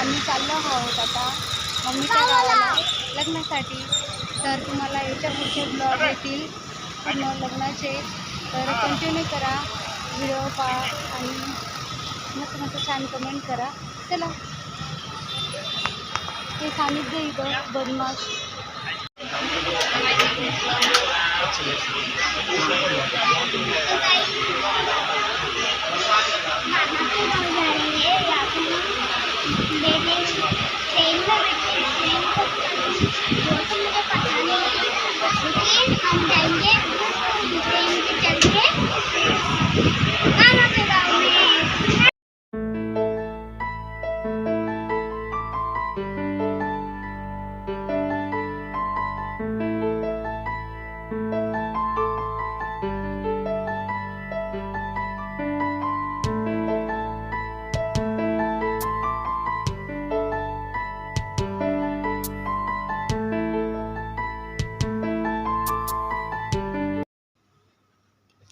आम्ही चाललो आहोत आता. मम्मीच्या गावाला लग्नासाठी. तर तुम्हाला याच्या पुढचे ब्लॉग येतील. पूर्ण लग्नाचे. तर कंटिन्यू करा. व्हिडिओ पहा आणि मस्त मस्त छान कमेंट करा. चला. हे सानिध्य इथं बदमाश. हम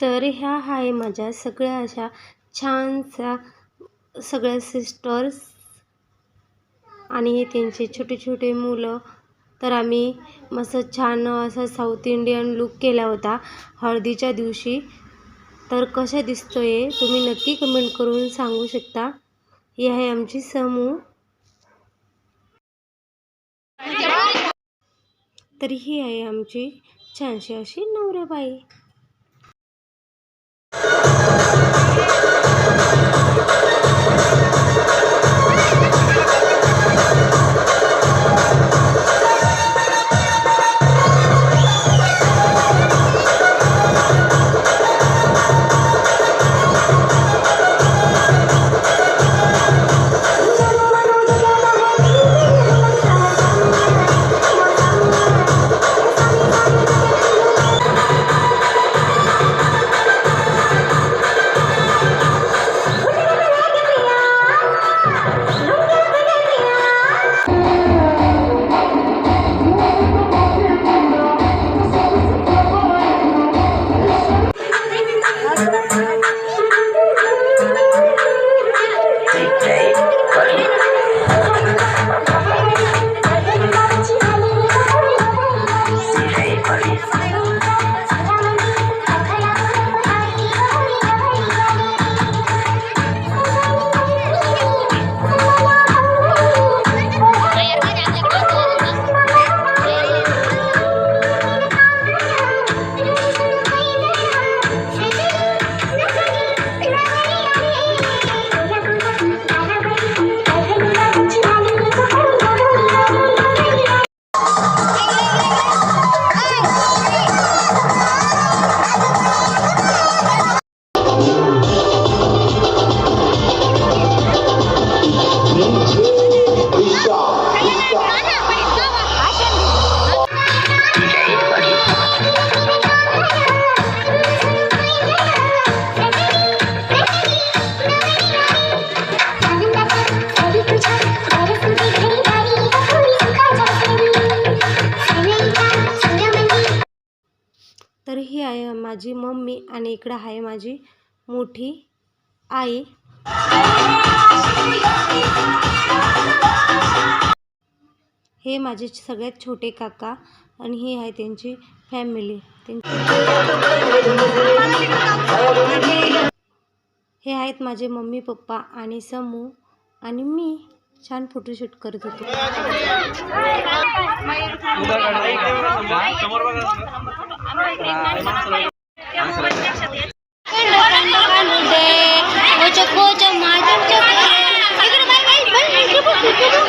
तर ह्या आहे माझ्या सगळ्या अशा छानशा सगळ्या सिस्टर्स आणि हे त्यांचे छोटे छोटे मुलं. तर आम्ही मस्त छान असा साऊथ इंडियन लुक केला होता हळदीच्या दिवशी. तर कशा दिसतोय तुम्ही नक्की कमेंट करून सांगू शकता. ही आहे आमची समूह तर ही आहे आमची छानशी अशी नवराबाई. you आहे माझी मम्मी आणि इकडं आहे माझी मोठी आई. हे माझे सगळ्यात छोटे काका आणि ही आहे त्यांची फॅमिली. हे आहेत माझे मम्मी पप्पा आणि समू आणि मी. छान फोटोशूट करत होतो. इकडं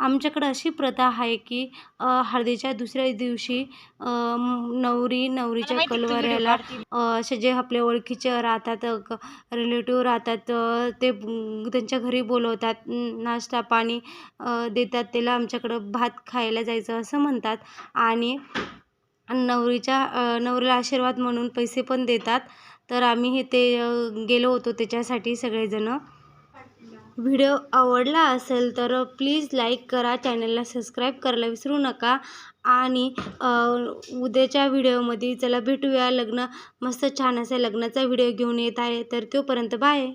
आमच्याकडं अशी प्रथा आहे की हळदीच्या दुसऱ्या दिवशी नवरी नवरीच्या कलवाऱ्याला असे जे आपले ओळखीचे राहतात रिलेटिव्ह राहतात अ, ते त्यांच्या घरी बोलवतात नाश्ता पाणी देतात त्याला आमच्याकडं भात खायला जायचं असं म्हणतात. आणि नवरीच्या नवरीला आशीर्वाद म्हणून पैसे पण देतात. तर आम्ही हे ते गेलो होतो त्याच्यासाठी सगळेजणं. व्हिडिओ आवडला असेल तर प्लीज लाईक करा चॅनलला सबस्क्राईब करायला विसरू नका. आणि उद्याच्या व्हिडिओमध्ये चला भेटूया. लग्न मस्त छान असा लग्नाचा व्हिडिओ घेऊन येत आहे. तर तोपर्यंत बाय.